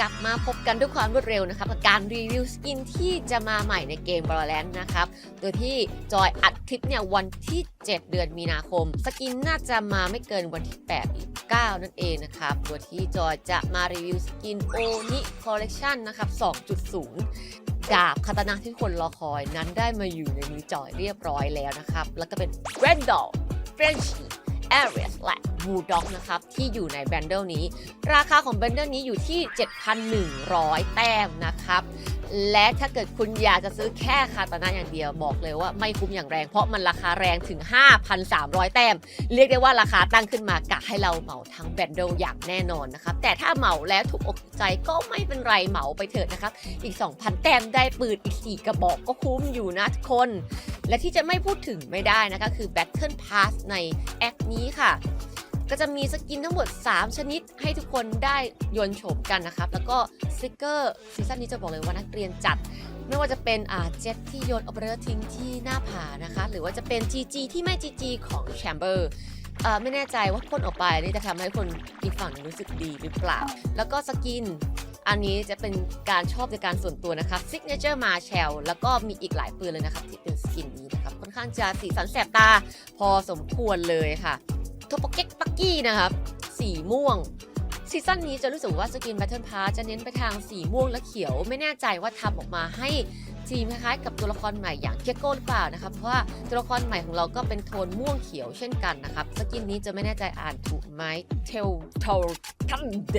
กลับมาพบกันด้วยความรวดเร็วนะครับกับการรีวิวสกินที่จะมาใหม่ในเกม Valorant นะครับ โดยที่จอยอัดคลิปเนี่ยวันที่ 7 เดือนมีนาคม สกินน่าจะมาไม่เกินวันที่8หรือ9นั่นเองนะครับ โดยที่จอยจะมารีวิวสกินโอนิคอลเล t ชันนะครับ 2.0ดาบคาตานะที่คนรอคอยนั้นได้มาอยู่ในมือจอยเรียบร้อยแล้วนะครับ แล้วก็เป็น Randall Frenchy a r i s และ Bulldog นะครับ ที่อยู่ในแบนเดิลนี้ ราคาของแบนเดิลนี้อยู่ที่ 7,100 แต้มนะครับ และถ้าเกิดคุณอยากจะซื้อแค่คาตานะอย่างเดียวบอกเลยว่าไม่คุ้มอย่างแรง เพราะมันราคาแรงถึง 5,300 แต้ม เรียกได้ว่าราคาตั้งขึ้นมากะให้เราเหมาทั้งแบนเดิลอย่างแน่นอนนะครับ แต่ถ้าเหมาแล้วถูกอกถูกใจก็ไม่เป็นไรเหมาไปเถิดนะครับ อีก 2,000 แต้มได้ปืนอีก 4 กระบอกก็คุ้มอยู่นะทุกคนและที่จะไม่พูดถึงไม่ได้นะคะ คือ Battle Pass ในแอคนี้ค่ะ ก็จะมีสกินทั้งหมด 3 ชนิดให้ทุกคนได้ยนโฉมกันนะครับ แล้วก็สติกเกอร์ซีซั่นนี้จะบอกเลยว่านักเรียนจัด ไม่ว่าจะเป็นอ่าเจ็ตที่โยนออเปอเรอร์ทิ้งที่หน้าผานะคะ หรือว่าจะเป็น GG ที่ไม่ GG ของแชมเบอร์ไม่แน่ใจว่าพ่นออกไปนี่จะทำให้คนอีกฝั่งรู้สึกดีหรือเปล่า แล้วก็สกิน อันนี้จะเป็นการชอบในการส่วนตัวนะครับ Signature Marshall แล้วก็มีอีกหลายปืนเลยนะครับที่เป็นสกินนี้นะครับ ค่อนข้างจะสีสันแสบตาพอสมควรเลยค่ะ โทโปเก็กปักกี้นะครับ สีม่วง ซีซั่นนี้จะรู้สึกว่าสกิน Battle Pass จะเน้นไปทางสีม่วงและเขียว ไม่แน่ใจว่าทำออกมาให้ทีมคล้ายๆกับตัวละครใหม่อย่างเคียโก้หรือเปล่านะครับ เพราะว่าตัวละครใหม่ของเราก็เป็นโทนม่วงเขียวเช่นกันนะครับ สกินนี้จะไม่แน่ใจอ่านถูกไหมเทลเทลทันเด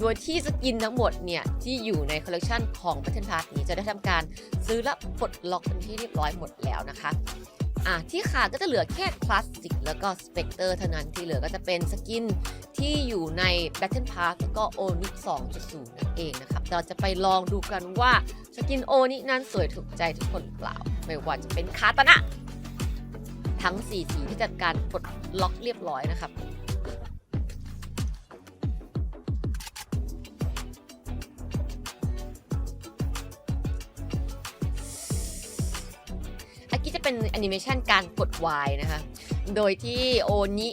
โดยที่สกินทั้งหมดเนี่ย ที่อยู่ในคอลเลกชันของ Battle Pass นี้จะได้ทำการซื้อและปลดล็อกเป็นที่เรียบร้อยหมดแล้วนะคะ อะที่ขาดก็จะเหลือแค่คลาสสิกแล้วก็สเปกเตอร์เท่านั้นที่เหลือก็จะเป็นสกินที่อยู่ใน Battle Pass แล้วก็โอนิ2.0 นั่นเองนะครับ เราจะไปลองดูกันว่าสกินโอนินั้นสวยถูกใจทุกคนเปล่า ไม่ว่าจะเป็นคาตานะ ทั้ง 4 สีที่จัดการปลดล็อกเรียบร้อยนะครับ อันนี้จะเป็นแอนิเมชันการกด Y นะคะ โดยที่โอนิ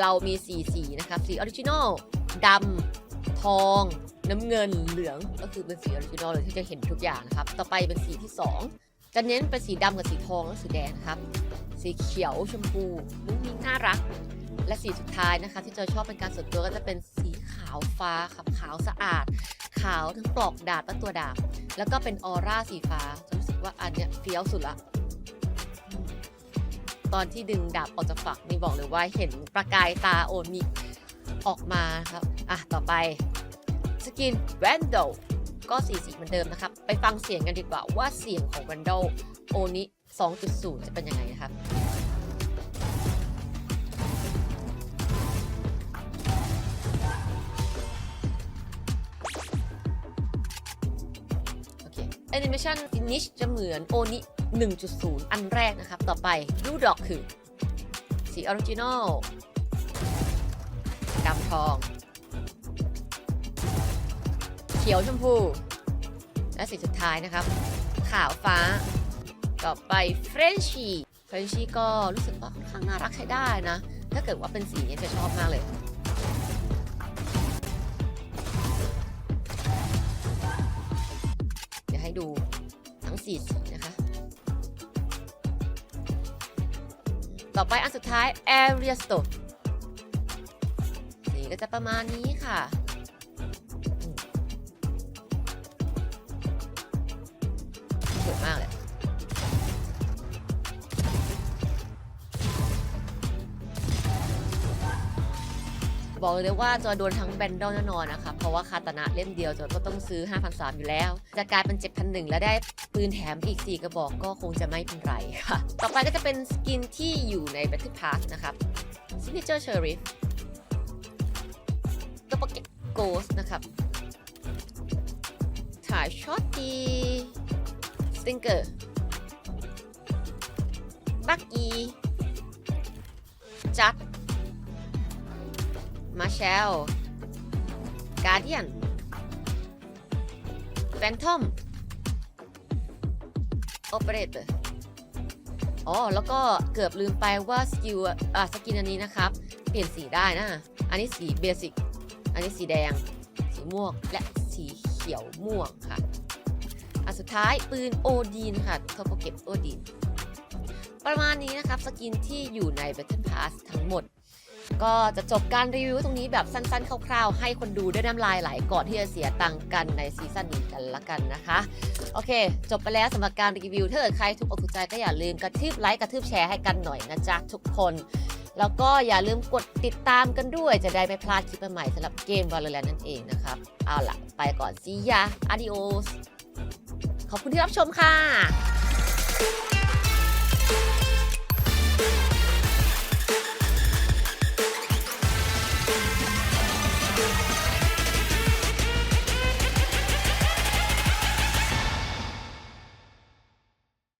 เรามี4สีนะครับสีออริจินอลดำทอง น้ำเงินเหลืองก็คือเป็นสีออริจินอลเลยที่จะเห็นทุกอย่างนะครับ ต่อไปเป็นสีที่ 2 จะเน้นเป็นสีดำกับสีทองและสีแดงนะครับ สีเขียวชมพูมุ้งมิ้งน่ารัก และสีสุดท้ายนะคะ ที่จะชอบเป็นการส่วนตัวก็จะเป็นสีขาวฟ้าครับขาวสะอาด ขาวทั้งปลอกดาบและตัวดาบ แล้วก็เป็นออร่าสีฟ้ารู้สึกว่าอันเนี้ยเฟี้ยวสุดละ ตอนที่ดึงดาบออกจากฝักนี่บอกเลยว่าเห็นประกายตาโอนิออกมาครับ อะ ต่อไปสกินแวนโดก็สีสีเหมือนเดิมนะครับ ไปฟังเสียงกันดีกว่าว่าเสียงของแวนโดโอนิ2.0 จะเป็นยังไงนะครับโอเคแอนิเมชันฟินิชจะเหมือนโอนิ 1.0 อันแรกนะครับ ต่อไปรูดอกคือสีออริจินอลดำทอง เขียวชมพู และสีสุดท้ายนะครับ ขาวฟ้า ต่อไปเฟรนชีเฟรนชีก็รู้สึกว่าค่อนข้างน่ารักใช้ได้นะ ถ้าเกิดว่าเป็นสีนี้จะชอบมากเลยเดี๋ยวให้ดูทั้ง4สี ต่อไปอันสุดท้าย Area Stone สีก็จะประมาณนี้ค่ะ บอกเลยว่าจอยโดนทั้งแบนดอลแน่นอนนะคะเพราะว่าคาตานะเล่มเดียวจอยก็ต้องซื้อ 5,300 อยู่แล้ว จะกลายเป็น 7,100 แล้วได้ปืนแถมอีก 4 กระบอกก็คงจะไม่เป็นไรค่ะ ต่อไปก็จะเป็นสกินที่อยู่ใน Battle Pass นะครับ Signature Sheriff ตัวโปเกต Ghost นะครับถ่ายช็อตดี Stinker บักอีจัด มาเชลการเดียนแฟนทอมโอเปเรเตอร์อ๋อ แล้วก็เกือบลืมไปว่าสกิลอะสกินอันนี้นะครับ เปลี่ยนสีได้นะ อันนี้สีเบสิก อันนี้สีแดง สีม่วง และสีเขียวม่วงค่ะ อันสุดท้ายปืนโอดีนค่ะเทอปเก็บโอดีน ประมาณนี้นะครับ สกินที่อยู่ใน Battle Pass ทั้งหมด ก็จะจบการรีวิวตรงนี้แบบสั้นๆ คร่าวๆ ให้คนดูได้น้ำลายไหลก่อนที่จะเสียตังค์กันในซีซั่นนี้กันละกันนะคะ โอเค จบไปแล้วสำหรับการรีวิวถ้าเกิดใครถูกอกถูกใจก็อย่าลืมกระทืบไลค์กระทืบแชร์ให้กันหน่อยนะจ๊ะทุกคนแล้วก็อย่าลืมกดติดตามกันด้วย จะได้ไม่พลาดคลิปใหม่สำหรับเกม Valorant นั่นเองนะครับ เอาล่ะ ไปก่อนซียา adios ขอบคุณที่รับชมค่ะ